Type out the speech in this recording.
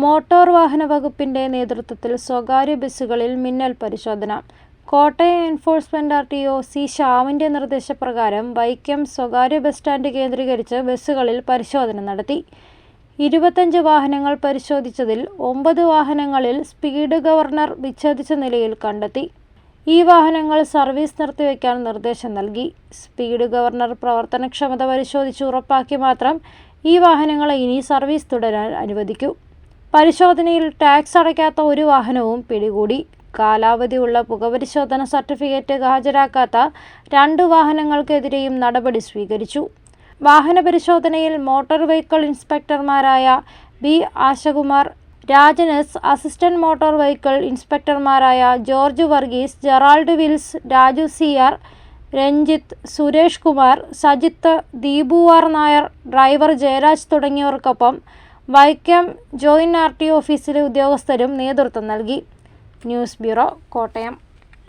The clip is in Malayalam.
മോട്ടോർ വാഹന വകുപ്പിന്റെ നേതൃത്വത്തിൽ സ്വകാര്യ ബസ്സുകളിൽ മിന്നൽ പരിശോധന. Kottayam enforcement R T O C ശ്യാമിന്റെ നിർദ്ദേശപ്രകാരം വൈക്കം സ്വകാര്യ ബസ് സ്റ്റാൻഡ് കേന്ദ്രീകരിച്ച് ബസ്സുകളിൽ പരിശോധന നടത്തി. ഇരുപത്തഞ്ച് വാഹനങ്ങൾ പരിശോധിച്ചതിൽ ഒമ്പത് വാഹനങ്ങളിൽ സ്പീഡ് ഗവർണർ വിച്ഛേദിച്ച നിലയിൽ കണ്ടെത്തി. ഈ വാഹനങ്ങൾ സർവീസ് നിർത്തിവെക്കാൻ നിർദ്ദേശം നൽകി. സ്പീഡ് ഗവർണർ പ്രവർത്തനക്ഷമത പരിശോധിച്ച് ഉറപ്പാക്കി മാത്രം ഈ വാഹനങ്ങളെ ഇനി സർവീസ് തുടരാൻ അനുവദിക്കൂ. പരിശോധനയിൽ ടാക്സ് അടയ്ക്കാത്ത ഒരു വാഹനവും പിടികൂടി. കാലാവധിയുള്ള പുകപരിശോധന സർട്ടിഫിക്കറ്റ് ഹാജരാക്കാത്ത രണ്ട് വാഹനങ്ങൾക്കെതിരെയും നടപടി സ്വീകരിച്ചു. വാഹന പരിശോധനയിൽ motor vehicle ഇൻസ്പെക്ടർമാരായ B. Ashakumar Rajan S assistant motor vehicle ഇൻസ്പെക്ടർമാരായ George Varghese Gerald Wills Raju C. R Ranjith Suresh Kumar Sajith ദീപുവാർ Nair driver Jayaraj തുടങ്ങിയവർക്കൊപ്പം വൈക്കം ജോയിന്റ് ആർ ടി ഓഫീസിലെ ഉദ്യോഗസ്ഥരും നേതൃത്വം നൽകി. News bureau Kottayam.